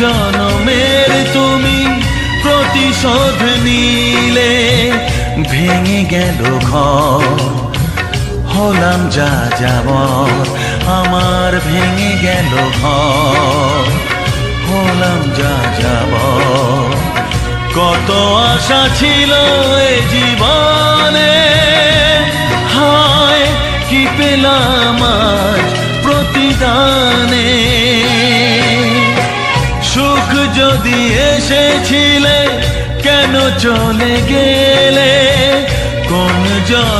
জনমের তুমি প্রতিশোধ নিলে, ভেঙে গেল ঘর। হলাম যা যাব আমার ভেঙে গেল ঘর। হলাম যা যাব কত আশা ছিল এ জীবনে। হায়, কি পেলাম আজ প্রতিদানে? সুখ যদি এসেছিলে কেন চলে গেলে? কোন জনমের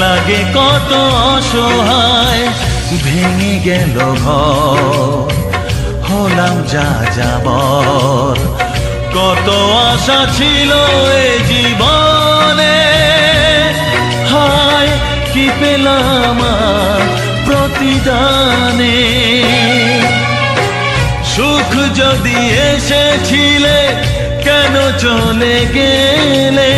লাগে কত অসহায়, ভেঙে গেল হলাম যা যাবর কত আশা ছিল এ জীবনে। হায়, কি পেলাম প্রতিদানে। সুখ যদি এসেছিলে, কেন চলে গেলে?